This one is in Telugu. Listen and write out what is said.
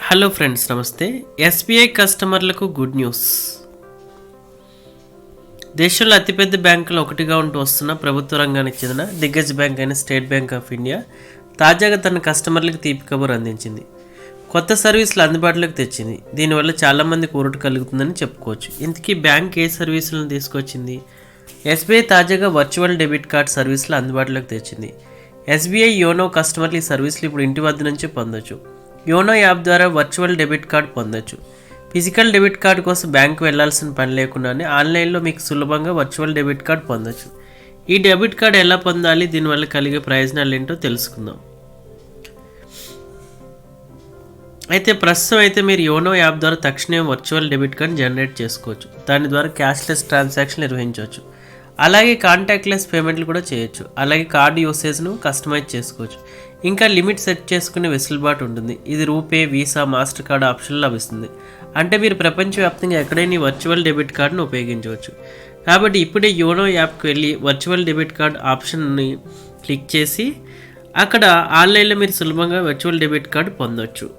హలో ఫ్రెండ్స్ నమస్తే. ఎస్బీఐ కస్టమర్లకు గుడ్ న్యూస్. దేశంలో అతిపెద్ద బ్యాంకులు ఒకటిగా ఉంటూ వస్తున్న ప్రభుత్వ రంగానికి చెందిన దిగ్గజ బ్యాంక్ అయిన స్టేట్ బ్యాంక్ ఆఫ్ ఇండియా తాజాగా తన కస్టమర్లకు తీపి కబురు అందించింది. కొత్త సర్వీసులు అందుబాటులోకి తెచ్చింది. దీనివల్ల చాలామంది ఊరట కలుగుతుందని చెప్పుకోవచ్చు. ఇంతకీ బ్యాంక్ ఏ సర్వీసులను తీసుకొచ్చింది? ఎస్బీఐ తాజాగా వర్చువల్ డెబిట్ కార్డ్ సర్వీసులు అందుబాటులోకి తెచ్చింది. ఎస్బీఐ యోనో కస్టమర్లు ఈ సర్వీసులు ఇప్పుడు ఇంటి వద్ద నుంచి పొందొచ్చు. యోనో యాప్ ద్వారా వర్చువల్ డెబిట్ కార్డ్ పొందొచ్చు. ఫిజికల్ డెబిట్ కార్డ్ కోసం బ్యాంకు వెళ్ళాల్సిన పని లేకుండానే ఆన్లైన్లో మీకు సులభంగా వర్చువల్ డెబిట్ కార్డ్ పొందొచ్చు. ఈ డెబిట్ కార్డ్ ఎలా పొందాలి? దీనివల్ల కలిగే ప్రయోజనాలు ఏంటో తెలుసుకుందాం. అయితే ప్రస్తుతం అయితే మీరు యోనో యాప్ ద్వారా తక్షణమే వర్చువల్ డెబిట్ కార్డ్ జనరేట్ చేసుకోవచ్చు. దాని ద్వారా క్యాష్లెస్ ట్రాన్సాక్షన్ నిర్వహించవచ్చు. అలాగే కాంటాక్ట్లెస్ పేమెంట్లు కూడా చేయొచ్చు. అలాగే కార్డు యూసేజ్ను కస్టమైజ్ చేసుకోవచ్చు. ఇంకా లిమిట్ సెట్ చేసుకునే వెసులుబాటు ఉంటుంది. ఇది RuPay Visa Mastercard option లభిస్తుంది. అంటే మీరు ప్రపంచవ్యాప్తంగా ఎక్కడైనా వర్చువల్ డెబిట్ కార్డును ఉపయోగించవచ్చు. కాబట్టి ఇప్పుడే యోనో యాప్కి వెళ్ళి వర్చువల్ డెబిట్ కార్డ్ ఆప్షన్ని క్లిక్ చేసి అక్కడ ఆన్లైన్లో మీరు సులభంగా వర్చువల్ డెబిట్ కార్డు పొందొచ్చు.